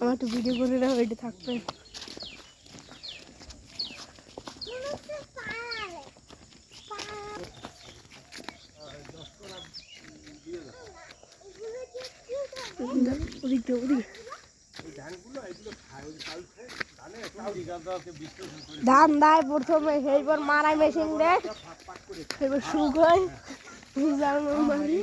আমার তো ভিডিও করে না ওইটা থাকবে। ধান দেয় প্রথমে সেইবার মারাই মেশিন দেয় শুকায় জানো মারি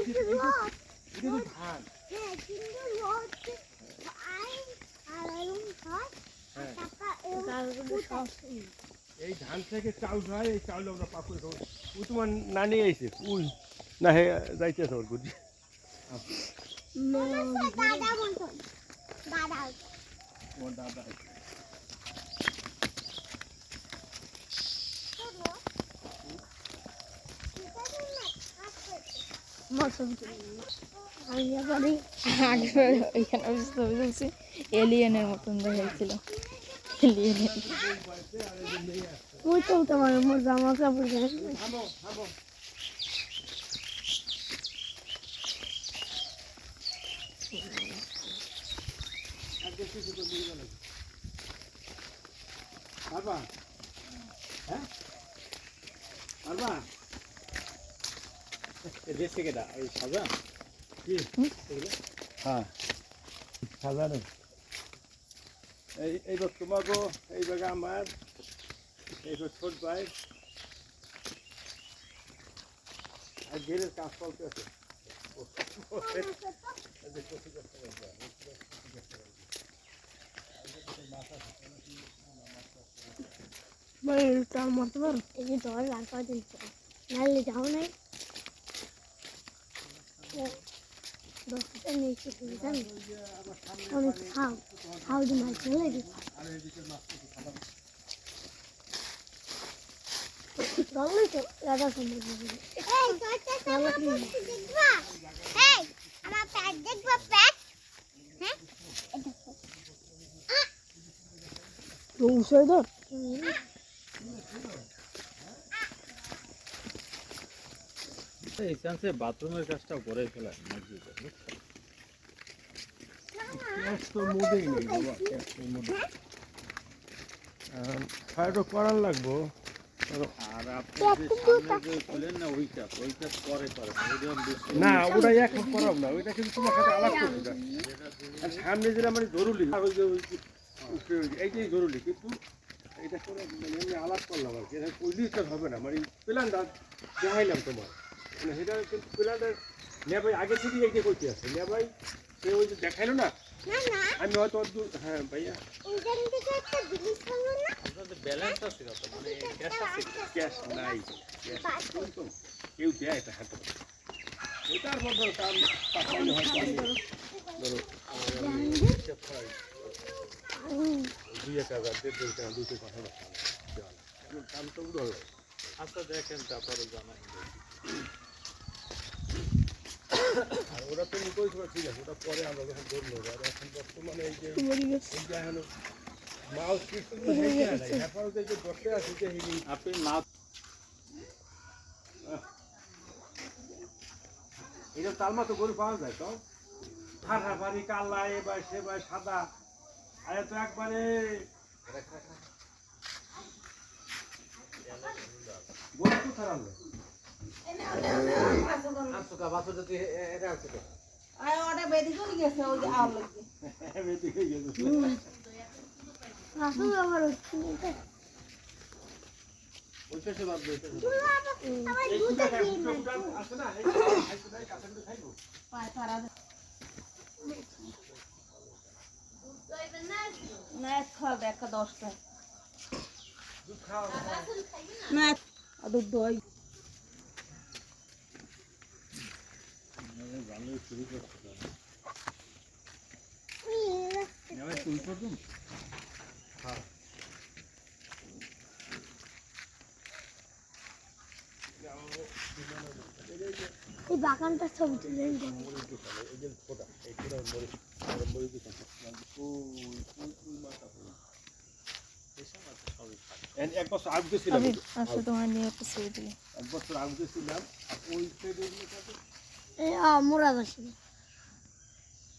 এই ধান থেকে চাউল হয়, এই চাউল আমরা পাকুড়ে খাব। ও তোমার নানি আইছে উই না, হে, যাইতেছে ওর তোমার দাদা আইছে। ওইখানে আমি ছবি এলিয়েনের মতন দেখাইছিল এলিয়েনের চলতে পারে মোর থামো পারবা হ্যাঁ পারবা দেশে কেটা ওই সাজা হ্যাঁ সাজানো এই এইবার তোমাকে এইবার আমার এইবার ছোট ভাই আর ঘেরের কাজ চলতে আছে তার মারতে পারো এই যে দল আর কদিন নাহলে যাও নাই অনেক খাও খাও দি? মাছ দিই চলই তো সম্ভব আমার প্যাক দেখবা প্যাক রৌসই ধর এই চান্সে বাথরুমের কাজটাও করে ফেলা মসজিদে গ্যাস তো মুদেই নেই বাবা গ্যাস তো মুদে ফায়ারও করার লাগবো। আর আপনি যে সামনে না ওই কাজ ওই কাজ পরে করে ওইটা বেশি না ওটা এখন করাব না ওইটা কিন্তু তোমার সাথে আলাপ করবে সামনে যেটা মানে জরুরি যে এইটাই জরুরি কিন্তু এটা করে এমনি আলাপ করলাম আর কি। এটা কইলেই তো হবে না মানে প্ল্যানটা দেখাইলাম তোমার। মানে সেটা কিন্তু প্ল্যানটা নেবাই আগে থেকেই এইটা করতে আছে। নেবাই সে ওই যে দেখাইলো না? না না। আমি হয়তো অত দূর- হ্যাঁ ভাইয়া। কত মানে ক্যাশ নাই ক্যাশ কেউ দেয় এটা হাতে। ওটার মধ্যে তার আমি ধরো। আমি। দুই এক হাজার দেড় দুই টাকা দুইশো কথা দাম তো উড়ো আচ্ছা দেখেন তারপরে জানাই। আর ওরা তো নিকোই করা ঠিক আছে ওটা পরে আমরা যখন ধরলো আর এখন বর্তমানে এই যে এই যে এখন মাউস কিছু এখন যে বসে আছে যে এই আপনি মাছ এটা তালমা তো গরু পাওয়া যায় তো? বাড়ি কালা এ বা সে বা সাদা আরে তো একবারে। গরু খারাপ নয় এদিকে গেছে। আসল আমার হচ্ছে ওই পাশে বাদ ওই পাশে আমার এই দুধ দুটা খাই, দুটা দুটা আছে না, এই খাই তো নাই, কাঁচা দুধ দুধ দই। খাও। ভালোই শুরু করছে এবার তুই প্রথম এই বাগানটার ছবি তুলে এক বছর আগে আমি তোমার নিয়ে একটা ছবি দিলে এক বছর আগে গেছিলাম আর ওই সাইডে এই আ, মোরা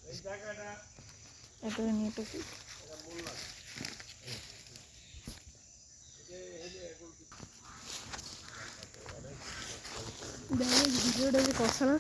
এই জায়গাটা এটা নিয়ে একটা দেখো ভিডিওটা যে করছে না।